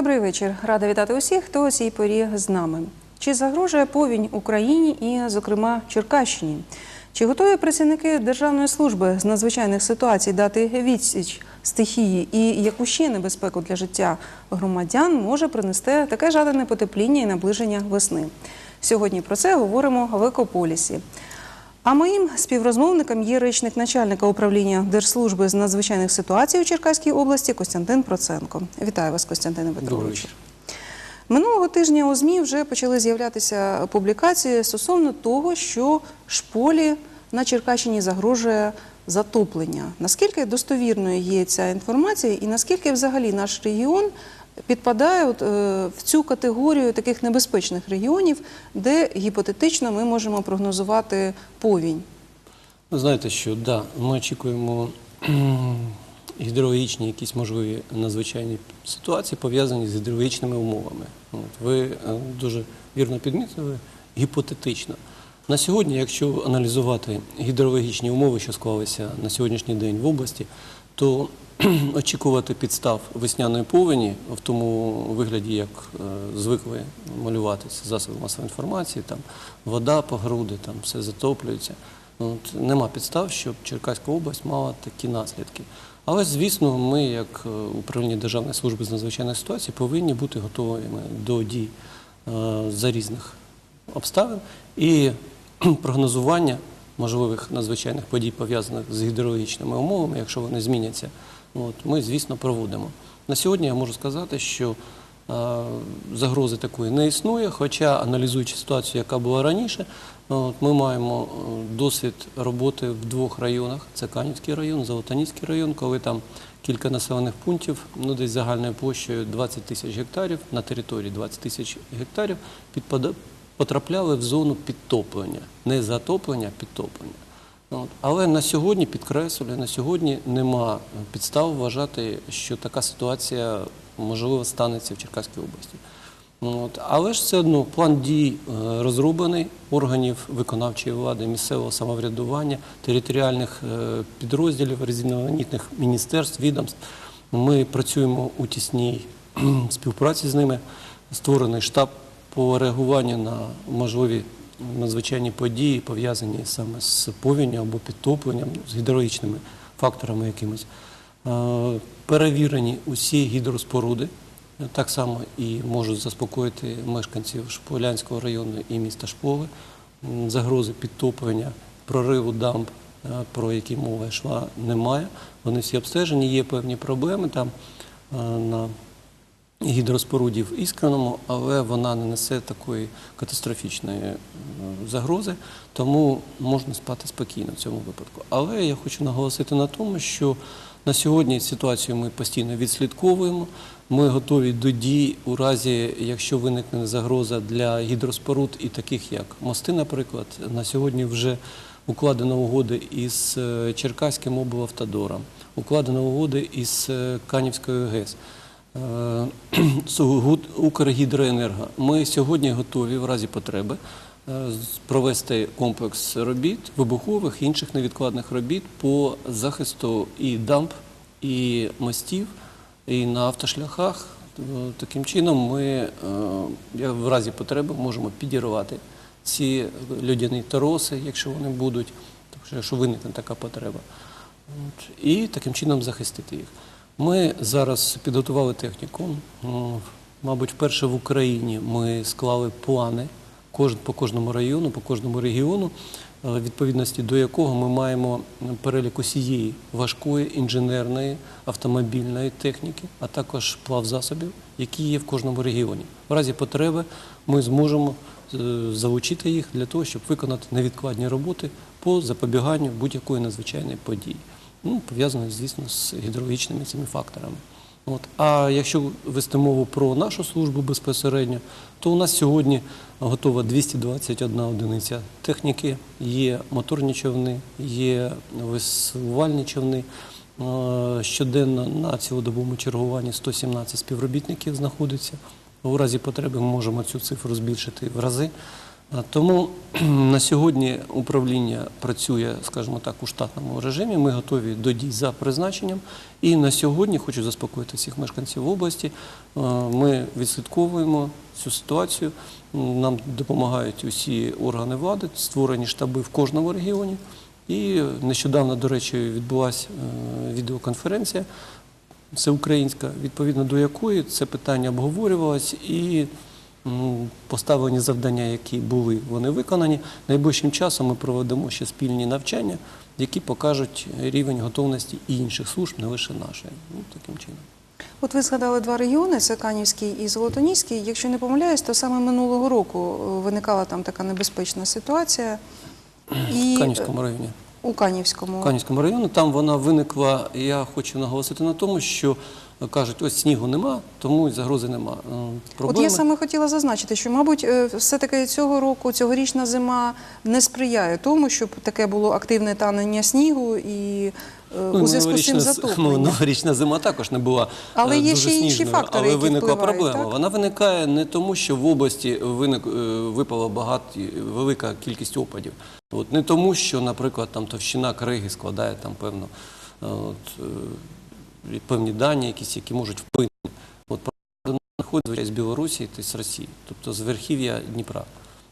Добрий вечір. Рада вітати усіх, хто у цій порі з нами. Чи загрожує повінь Україні і, зокрема, Черкащині? Чи готові працівники Державної служби з надзвичайних ситуацій дати відсіч стихії і яку ще небезпеку для життя громадян може принести таке жадане потепління і наближення весни? Сьогодні про це говоримо в Екополісі. А моїм співрозмовником є речник начальника управління Держслужби з надзвичайних ситуацій у Черкаській області Костянтин Проценко. Вітаю вас, Костянтине Петровичу. Минулого тижня у ЗМІ вже почали з'являтися публікації стосовно того, що шполі на Черкащині загрожує затоплення. Наскільки достовірною є ця інформація, і наскільки взагалі наш регіон підпадає от, е, в цю категорію таких небезпечних регіонів, де гіпотетично ми можемо прогнозувати повінь? Ви знаєте, що да, ми очікуємо гідрологічні якісь можливі надзвичайні ситуації, пов'язані з гідрологічними умовами. От, ви е, дуже вірно підмітили, гіпотетично. На сьогодні, якщо аналізувати гідрологічні умови, що склалися на сьогоднішній день в області, то очікувати підстав весняної повені в тому вигляді, як е, звикли малюватися засоби масової інформації, там вода по груди, там все затоплюється. От, нема підстав, щоб Черкаська область мала такі наслідки. Але, звісно, ми, як е, управління Державної служби з надзвичайних ситуацій, повинні бути готовими до дій е, за різних обставин і прогнозування можливих надзвичайних подій, пов'язаних з гідрологічними умовами, якщо вони зміняться, ми, звісно, проводимо. На сьогодні я можу сказати, що е, загрози такої не існує, хоча аналізуючи ситуацію, яка була раніше, ми маємо е, досвід роботи в двох районах: це Канівський район, Золотаніський район, коли там кілька населених пунктів, ну десь загальною площею 20 тисяч гектарів на території 20 тисяч гектарів підпада- потрапляли в зону підтоплення, не затоплення, а підтоплення. От. Але на сьогодні, підкреслюю, на сьогодні нема підстав вважати, що така ситуація можливо станеться в Черкаській області. От. Але ж все одно план дій е, розроблений органів виконавчої влади, місцевого самоврядування, територіальних е, підрозділів, різноманітних міністерств, відомств. Ми працюємо у тісній співпраці з ними. Створений штаб по реагуванню на можливі надзвичайні події, пов'язані саме з повінню або підтопленням, з гідрологічними факторами якимось. Е, Перевірені усі гідроспоруди. Так само і можуть заспокоїти мешканців Шполянського району і міста Шполи. Загрози підтоплення, прориву дамб, е, про які мова йшла, немає. Вони всі обстежені, є певні проблеми там е, на гідроспоруді в Іскраному, але вона не несе такої катастрофічної загрози, тому можна спати спокійно в цьому випадку. Але я хочу наголосити на тому, що на сьогодні ситуацію ми постійно відслідковуємо. Ми готові до дій у разі, якщо виникне загроза для гідроспоруд і таких як мости, наприклад, на сьогодні вже укладено угоди із е, Черкаським облавтодором, укладено угоди із е, Канівською ГЕС. Е, Укргідроенерго. Ми сьогодні готові в разі потреби е, провести комплекс робіт, вибухових і інших невідкладних робіт по захисту і дамб, і мостів, і на автошляхах. Е, Таким чином, ми в разі потреби можемо підірвати ці людяні тороси, якщо вони будуть, якщо виникне така потреба. І таким чином захистити їх. Ми зараз підготували техніку. Мабуть, вперше в Україні ми склали плани по кожному району, по кожному регіону, е, відповідності до якого ми маємо перелік усієї важкої інженерної автомобільної техніки, а також плавзасобів, які є в кожному регіоні. В разі потреби ми зможемо е, залучити їх для того, щоб виконати невідкладні роботи по запобіганню будь-якої надзвичайної події. Ну, пов'язано, звісно, з гідрологічними цими факторами. От. А якщо вести мову про нашу службу безпосередньо, то у нас сьогодні готова 221 одиниця техніки, є моторні човни, є висувальні човни. Е, Щоденно на цілодобовому чергуванні 117 співробітників знаходиться. У разі потреби ми можемо цю цифру збільшити в рази. Тому на сьогодні управління працює, скажімо так, у штатному режимі. Ми готові до дій за призначенням. І на сьогодні хочу заспокоїти всіх мешканців області. е, Ми відслідковуємо цю ситуацію. Нам допомагають усі органи влади, створені штаби в кожному регіоні. І нещодавно, до речі, відбулася е, відеоконференція всеукраїнська, відповідно до якої це питання обговорювалось і поставлені завдання, які були, вони виконані. Найближчим часом ми проведемо ще спільні навчання, які покажуть рівень готовності і інших служб, не лише нашої. Ну, таким чином. От ви згадали два регіони: це Канівський і Золотоніський. Якщо не помиляюсь, то саме минулого року е, виникала там така небезпечна ситуація. І В Канівському районі. е, у Канівському. В Канівському районі там вона виникла. Я хочу наголосити на тому, що е, кажуть, ось снігу нема, тому і загрози нема. Е, От я саме хотіла зазначити, що, мабуть, е, все-таки цього року, цьогорічна зима не сприяє тому, щоб таке було активне танення снігу і е, Ну, у зв'язку з цим новорічна Ну, затоплення. новорічна зима також не була Але є дуже ще інші сніжною, фактори, але виникла впливають, проблема. так? Вона виникає не тому, що в області виник, випала багато, велика кількість опадів. От, не тому, що, наприклад, там товщина криги складає там певно, от, певні дані, якісь, які можуть вплинути. От, знаходиться з Білорусі та з Росії, тобто з верхів'я Дніпра.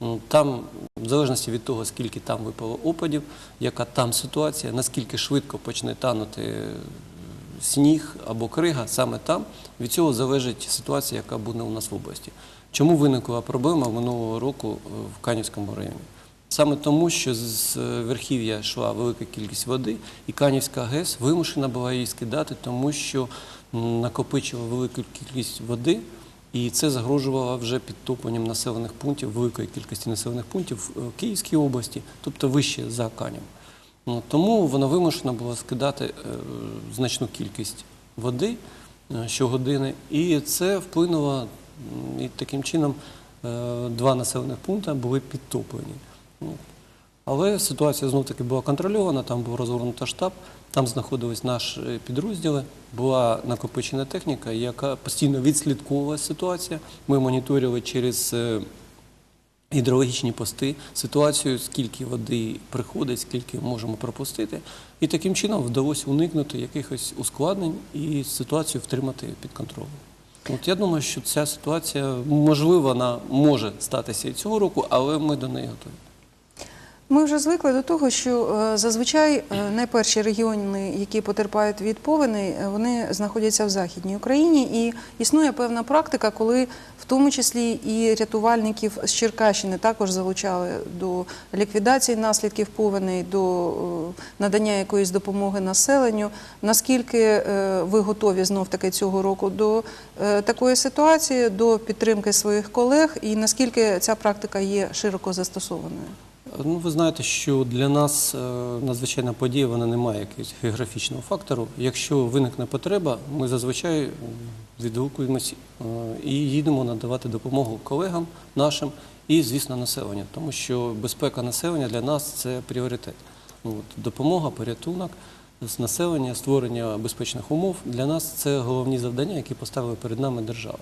Ну, Там, в залежності від того, скільки там випало опадів, яка там ситуація, наскільки швидко почне танути е, сніг або крига, саме там, від цього залежить ситуація, яка буде у нас в області. Чому виникла проблема минулого року е, в Канівському районі? Саме тому, що з верхів'я йшла велика кількість води, і Канівська ГЕС вимушена була її скидати, тому що накопичила велику кількість води, і це загрожувало вже підтопленням населених пунктів, великої кількості населених пунктів в Київській області, тобто вище за Канів. Ну, Тому вона вимушена була скидати е, значну кількість води е, щогодини, і це вплинуло, і таким чином е, два населених пункти були підтоплені. Ну, Але ситуація знов таки була контрольована, там був розгорнуто штаб, там знаходились наші підрозділи, була накопичена техніка, яка постійно відслідковувала ситуацію. Ми моніторили через е, гідрологічні пости ситуацію, скільки води приходить, скільки можемо пропустити. І таким чином вдалося уникнути якихось ускладнень і ситуацію втримати під контролем. От я думаю, що ця ситуація можливо вона може статися і цього року, але ми до неї готові. Ми вже звикли до того, що е, зазвичай е, найперші регіони, які потерпають від повеней, е, вони знаходяться в Західній Україні, і існує певна практика, коли в тому числі і рятувальників з Черкащини також залучали до ліквідації наслідків повеней, до надання якоїсь допомоги населенню. Наскільки ви готові знов таки цього року до такої ситуації, до підтримки своїх колег, і наскільки ця практика є широко застосованою? Ну, ви знаєте, що для нас е, надзвичайна подія вона не має якогось географічного фактору. Якщо виникне потреба, ми зазвичай відгукуємось е, і їдемо надавати допомогу колегам нашим і, звісно, населенню, тому що безпека населення для нас це пріоритет. Ну, От, допомога, порятунок з населення, створення безпечних умов для нас це головні завдання, які поставила перед нами держава.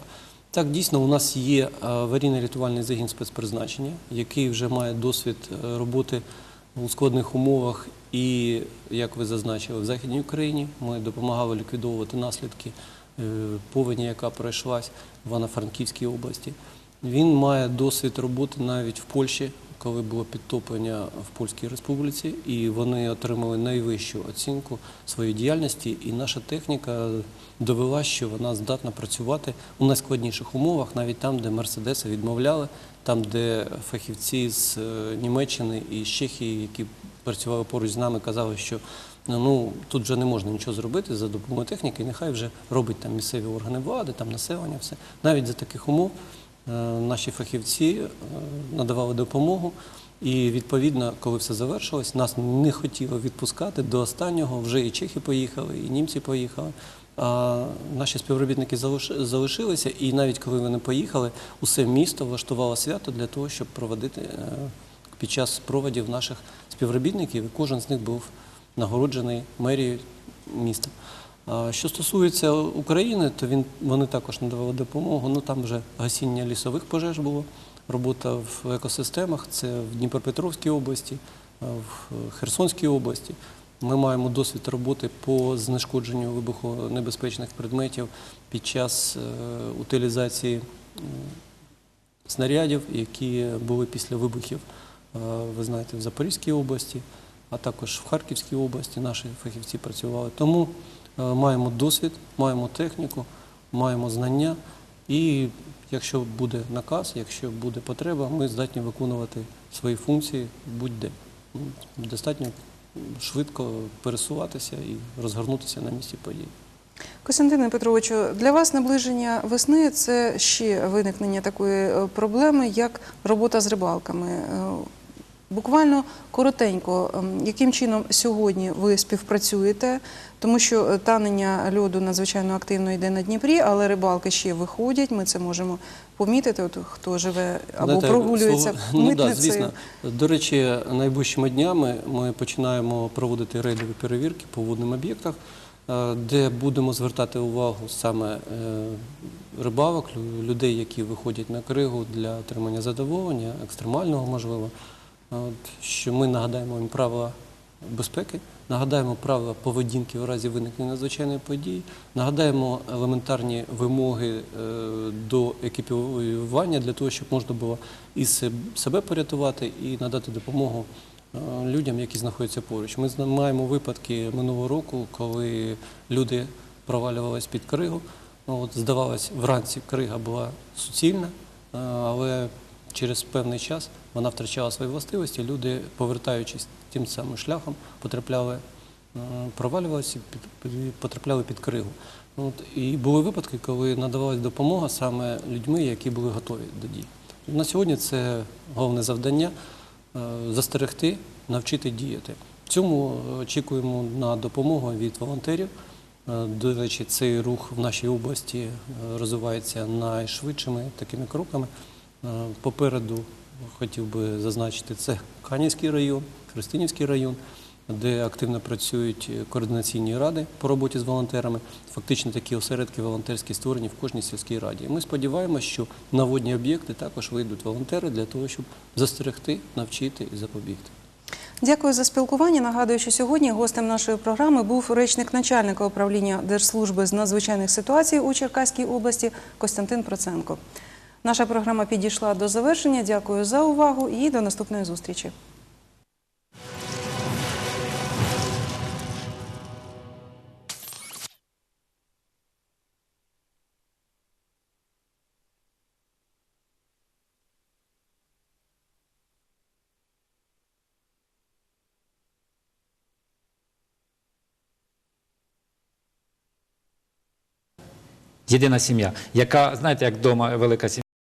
Так, дійсно, у нас є е, аварійно-рятувальний загін спецпризначення, який вже має досвід е, роботи у складних умовах. І, як ви зазначили, в Західній Україні ми допомагали ліквідовувати наслідки е, повені, яка пройшлась в Івано-Франківській області. Він має досвід роботи навіть в Польщі, коли було підтоплення в Польській Республіці, і вони отримали найвищу оцінку своєї діяльності. І наша техніка довела, що вона здатна працювати у найскладніших умовах, навіть там, де мерседеси відмовляли, там, де фахівці з е, Німеччини і з Чехії, які працювали поруч з нами, казали, що ну тут вже не можна нічого зробити за допомогою техніки, нехай вже робить там місцеві органи влади, там населення, все навіть за таких умов. Е, Наші фахівці е, надавали допомогу, і відповідно, коли все завершилось, нас не хотіло відпускати до останнього. Вже і чехи поїхали, і німці поїхали. А наші співробітники залишилися, і навіть коли вони поїхали, усе місто влаштувало свято для того, щоб проводити е, під час проводів наших співробітників. Кожен з них був нагороджений мерією міста. Що стосується України, то він, вони також надавали допомогу. Ну там вже гасіння лісових пожеж було робота в екосистемах. Це в Дніпропетровській області, е, в Херсонській області. Ми маємо досвід роботи по знешкодженню вибухонебезпечних предметів під час е, утилізації снарядів, які були після вибухів, е, ви знаєте, в Запорізькій області, а також в Харківській області наші фахівці працювали. Тому е, маємо досвід, маємо техніку, маємо знання, і якщо буде наказ, якщо буде потреба, ми здатні виконувати свої функції будь-де. Ну, Достатньо швидко пересуватися і розгорнутися на місці подій. Костянтине Петровичу, для вас наближення весни це ще виникнення такої е, проблеми, як робота з рибалками. Буквально коротенько, ем, яким чином сьогодні ви співпрацюєте, тому що е, танення льоду надзвичайно активно йде на Дніпрі, але рибалки ще виходять. Ми це можемо помітити. От хто живе або Знаєте, прогулюється слово- ну, да, звісно. До речі, найближчими днями ми починаємо проводити рейдові перевірки по водним об'єктах, е, де будемо звертати увагу саме е, рибалок, лю- людей, які виходять на кригу для отримання задоволення, екстремального можливо. От, що ми нагадаємо їм правила безпеки, нагадаємо правила поведінки в разі виникнення надзвичайної події, нагадаємо елементарні вимоги е, до екіпірування для того, щоб можна було і себе порятувати, і надати допомогу е, людям, які знаходяться поруч. Ми маємо випадки минулого року, коли люди провалювались під кригу. От, здавалось, вранці крига була суцільна, е, але через певний час вона втрачала свої властивості. Люди, повертаючись тим самим шляхом, потрапляли, е, провалювалися, і потрапляли під кригу. От, і були випадки, коли надавалась допомога саме людьми, які були готові до дій. На сьогодні це головне завдання е, застерегти, навчити діяти. В цьому очікуємо на допомогу від волонтерів. Е, До речі, цей рух в нашій області розвивається найшвидшими такими кроками. Е, Попереду хотів би зазначити це Канівський район, Христинівський район, де активно працюють координаційні ради по роботі з волонтерами. Фактично такі осередки волонтерські створені в кожній сільській раді. Ми сподіваємося, що на водні об'єкти також вийдуть волонтери для того, щоб застерегти, навчити і запобігти. Дякую за спілкування. Нагадую, що сьогодні гостем нашої програми був речник начальника управління Держслужби з надзвичайних ситуацій у Черкаській області Костянтин Проценко. Наша програма підійшла до завершення. Дякую за увагу і до наступної зустрічі. Єдина сім'я, яка, знаєте, як вдома велика сім'я.